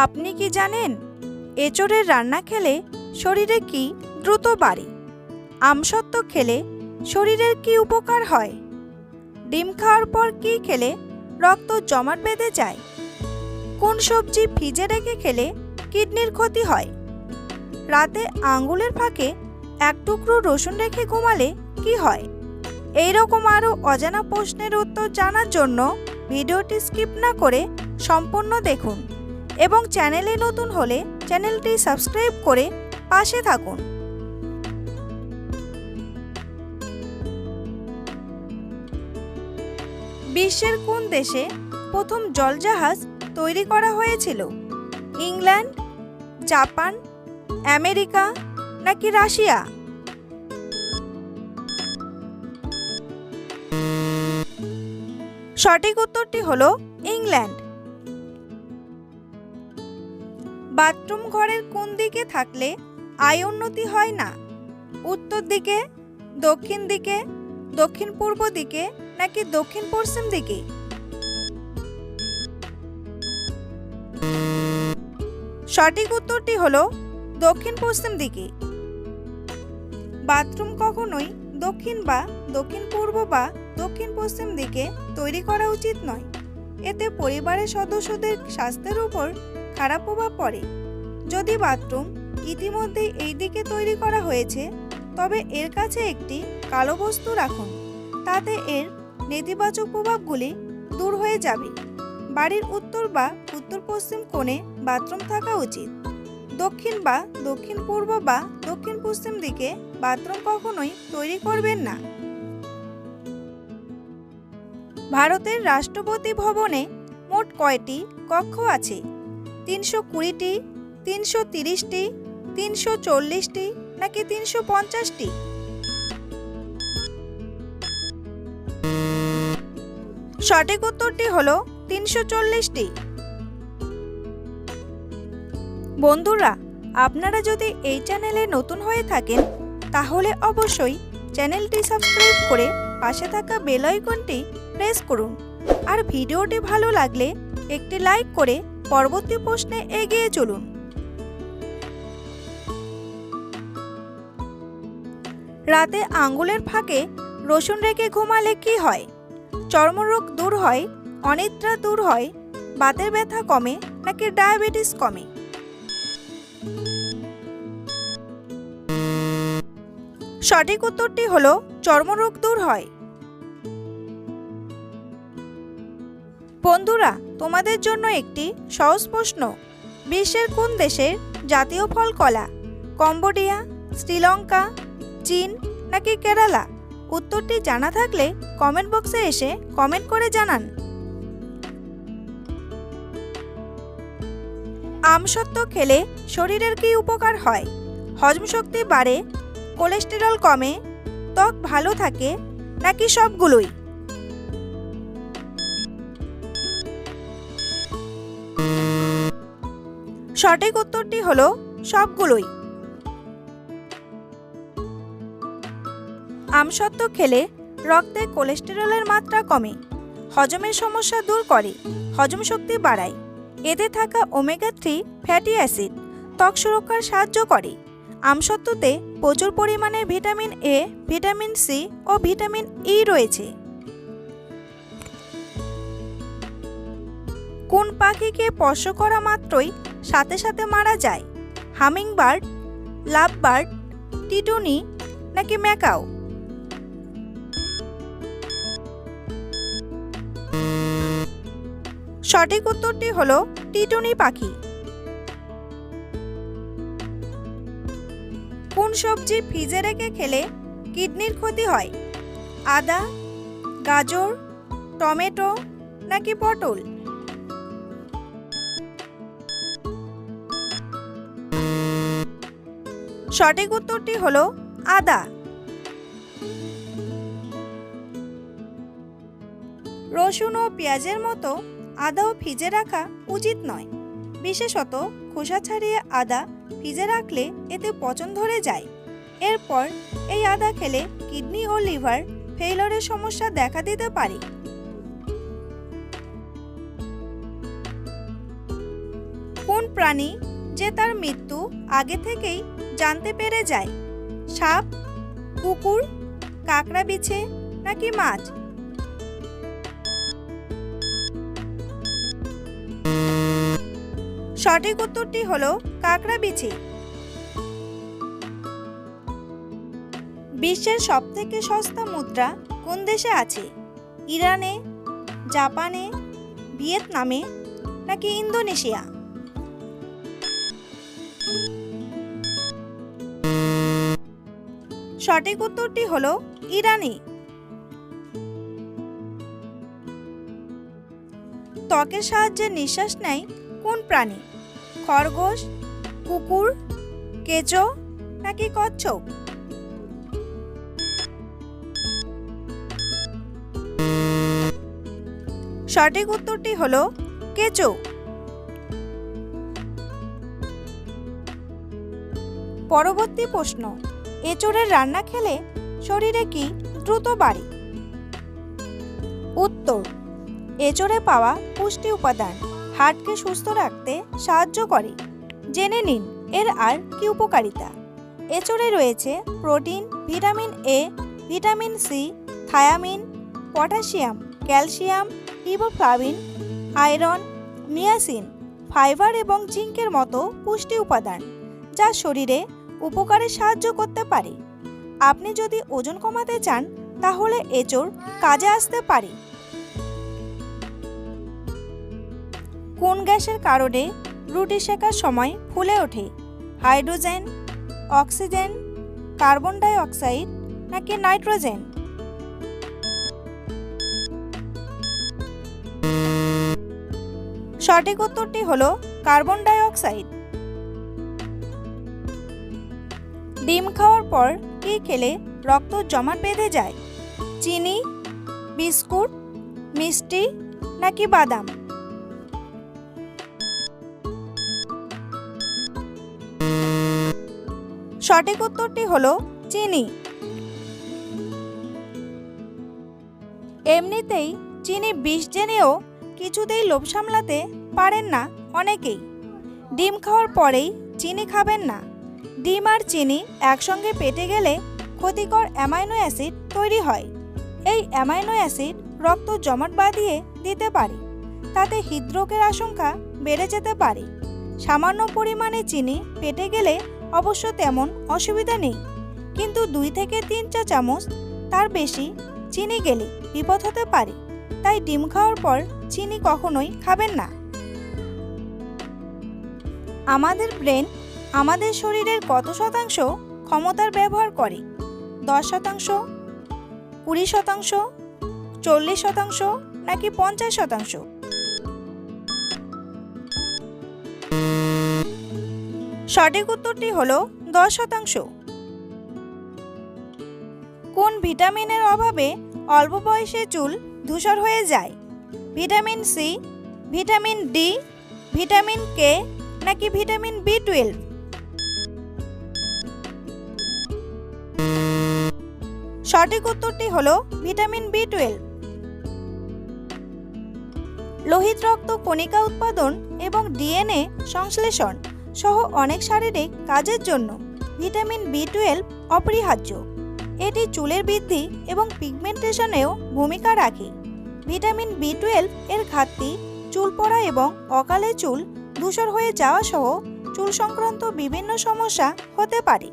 আপনি কি জানেন, এঁচড়ের রান্না খেলে শরীরে কি দ্রুত বাড়ে? আমসত্ত্ব খেলে শরীরের কি উপকার হয়? ডিম খাওয়ার পর কি খেলে রক্ত জমাট বেঁধে যায়? কোন সবজি ফ্রিজে রেখে খেলে কিডনির ক্ষতি হয়? রাতে আঙ্গুলের ফাঁকে এক টুকরো রসুন রেখে ঘুমালে কি হয়? এই রকম আরও অজানা প্রশ্নের উত্তর জানার জন্য ভিডিওটি স্কিপ না করে সম্পূর্ণ দেখুন। এবং চ্যানেলে নতুন হলে চ্যানেলটি সাবস্ক্রাইব করে পাশে থাকুন। বিশ্বের কোন দেশে প্রথম জলজাহাজ তৈরি করা হয়েছিল? ইংল্যান্ড, জাপান, আমেরিকা নাকি রাশিয়া? সঠিক উত্তরটি হলো ইংল্যান্ড। বাথরুম ঘরের কোন দিকে থাকলে আয় উন্নতি হয় না? উত্তর দিকে, দক্ষিণ দিকে, দক্ষিণ পূর্ব দিকে নাকি দক্ষিণ পশ্চিম দিকে? সঠিক উত্তরটি হলো দক্ষিণ পশ্চিম দিকে। বাথরুম কখনোই দক্ষিণ বা দক্ষিণ পূর্ব বা দক্ষিণ পশ্চিম দিকে তৈরি করা উচিত নয়। এতে পরিবারের সদস্যদের স্বাস্থ্যের উপর খারাপ প্রভাব পড়ে। যদি বাথরুম ইতিমধ্যেই এই দিকে তৈরি করা হয়েছে, তবে এর কাছে একটি কালো বস্তু রাখুন। তাতে এর নেতিবাচক প্রভাবগুলি দূর হয়ে যাবে। বাড়ির উত্তর বা উত্তর পশ্চিম কোণে বাথরুম থাকা উচিত। দক্ষিণ বা দক্ষিণ পূর্ব বা দক্ষিণ পশ্চিম দিকে বাথরুম কখনোই তৈরি করবেন না। ভারতের রাষ্ট্রপতি ভবনে মোট কয়টি কক্ষ আছে? তিনশো কুড়িটি, তিনশো তিরিশটি, তিনশো চল্লিশটি নাকি তিনশো পঞ্চাশটি? সঠিক উত্তরটি হল তিনশো চল্লিশটি। বন্ধুরা, আপনারা যদি এই চ্যানেলে নতুন হয়ে থাকেন, তাহলে অবশ্যই চ্যানেলটি সাবস্ক্রাইব করে পাশে থাকা বেল আইকনটি প্রেস করুন। আর ভিডিওটি ভালো লাগলে একটি লাইক করে পরবর্তী প্রশ্নে এগিয়ে চলুন। রাতে আঙ্গুলের ফাঁকে রসুন রেখে ঘুমালে কি হয়? চর্মরোগ দূর হয়, অনিদ্রা দূর হয়, বাতের ব্যথা কমে নাকি ডায়াবেটিস কমে? সঠিক উত্তরটি হলো, চর্মরোগ দূর হয়। বন্ধুরা, তোমাদের জন্য একটি সহজ প্রশ্ন। বিশ্বের কোন দেশের জাতীয় ফল কলা? কম্বোডিয়া, শ্রীলঙ্কা, চীন নাকি কেরালা? উত্তরটি জানা থাকলে কমেন্ট বক্সে এসে কমেন্ট করে জানান। আমসত্ত্ব খেলে শরীরের কি উপকার হয়? হজম শক্তি বাড়ে? কোলেস্টেরল কমে? ত্বক ভালো থাকে? নাকি সবগুলোই? সঠিক উত্তরটি হলো সবগুলোই। আমসত্ত্ব খেলে রক্তে কোলেস্টেরলের মাত্রা কমে, হজমের সমস্যা দূর করে, হজম শক্তি বাড়ায়। এতে থাকা ওমেগা থ্রি ফ্যাটি অ্যাসিড ত্বক সুরক্ষার সাহায্য করে। আমসত্ত্বতে প্রচুর পরিমাণে ভিটামিন এ, ভিটামিন সি ও ভিটামিন ই রয়েছে। কোন পাখিকে স্পর্শ করা মাত্রই সাথে সাথে মারা যায়। হামিং বার্ড লাভ বার্ড টিটুনি নাকি ম্যাকাও? সঠিক উত্তরটি হলো টিটুনি পাখি। কোন সবজি ফ্রিজে রেখে খেলে কিডনির ক্ষতি হয়? আদা, গাজর, টমেটো নাকি পটল? সঠিক উত্তরটি হল আদা। রসুন ও পেঁয়াজের মতো আদাও ফ্রিজে রাখা উচিত নয়। বিশেষত খোসা ছাড়িয়ে আদা ফ্রিজে রাখলে এতে পচন ধরে যায়। এরপর এই আদা খেলে কিডনি ও লিভার ফেইলরের সমস্যা দেখা দিতে পারে। কোন প্রাণী যে তার মৃত্যু আগে থেকেই জানতে পেরে যায়। সাপ, কুকুর, কাঁকড়া বিছে নাকি মাছ? সঠিক উত্তরটি হলো কাঁকড়া বিছে। বিশ্বের সবথেকে সস্তা মুদ্রা কোন দেশে আছে? ইরানে, জাপানে, ভিয়েতনামে নাকি ইন্দোনেশিয়া? সঠিক উত্তরটি হলো ইরানি। ত্বকের সাহায্যে নিঃশ্বাস নেয় কোন প্রাণী? খরগোশ, কুকুর, কেঁচো নাকি কচ্ছপ? সঠিক উত্তরটি হলো কেঁচো। পরবর্তী প্রশ্ন এঁচোড়ের রান্না খেলে শরীরে কি দ্রুত বাড়ে? উত্তর, এঁচোড়ে পাওয়া পুষ্টি উপাদান হার্টকে সুস্থ রাখতে সাহায্য করে। জেনে নিন, এর আর কি উপকারিতা? এঁচোড়ে রয়েছে protein, vitamin A, vitamin C, thiamine, potassium, calcium riboflavin iron, niacin, fibre এবং জিঙ্কের মতো পুষ্টি উপাদান যা শরীরে উপকারে সাহায্য করতে পারে। আপনি যদি ওজন কমাতে চান, তাহলে এঁচোড় কাজে আসতে পারে। কোন গ্যাসের কারণে রুটি শেখার সময় ফুলে ওঠে? Hydrogen, oxygen, carbon dioxide নাকি নাইট্রোজেন? সঠিক উত্তরটি হলো কার্বন ডাই অক্সাইড ডিম খাওয়ার পর কি খেলে রক্ত জমাট বেঁধে যায়? চিনি, বিস্কুট, মিষ্টি নাকি বাদাম? সঠিক উত্তরটি হলো চিনি। এমনিতেই চিনি বিষ জেনেও কিছুতেই লোভ সামলাতে পারেন না অনেকেই। ডিম খাওয়ার পরেই চিনি খাবেন না। ডিম আর চিনি একসঙ্গে পেটে গেলে ক্ষতিকর অ্যামাইনো অ্যাসিড তৈরি হয়। এই অ্যামাইনো অ্যাসিড রক্ত জমাট বাঁধিয়ে দিতে পারে। তাতে হৃদরোগের আশঙ্কা বেড়ে যেতে পারে। সামান্য পরিমাণে চিনি পেটে গেলে অবশ্য তেমন অসুবিধা নেই। কিন্তু দুই থেকে তিন চা চামচ তার বেশি চিনি গেলে বিপদ হতে পারে। তাই ডিম খাওয়ার পর চিনি কখনোই খাবেন না। আমাদের ব্রেন আমাদের শরীরের কত শতাংশ ক্ষমতার ব্যবহার করে? দশ শতাংশ? কুড়ি শতাংশ? চল্লিশ শতাংশ? নাকি পঞ্চাশ শতাংশ? সঠিক উত্তরটি হল দশ শতাংশ। কোন ভিটামিনের অভাবে অল্প বয়সে চুল ধূসর হয়ে যায়? Vitamin C, vitamin D, vitamin K, নাকি ভিটামিন বি টুয়েলভ? সঠিক উত্তরটি হল ভিটামিন বি টুয়েলভ লোহিত রক্ত, কণিকা উৎপাদন এবং ডিএনএ সংশ্লেষণ সহ অনেক শারীরিক কাজের জন্য ভিটামিন বি টুয়েলভ অপরিহার্য। এটি চুলের বৃদ্ধি এবং পিগমেন্টেশনেও ভূমিকা রাখে। ভিটামিন বি টুয়েলভ এর ঘাটতি চুল পড়া এবং অকালে চুল ধূসর হয়ে যাওয়া সহ চুল সংক্রান্ত বিভিন্ন সমস্যা হতে পারে।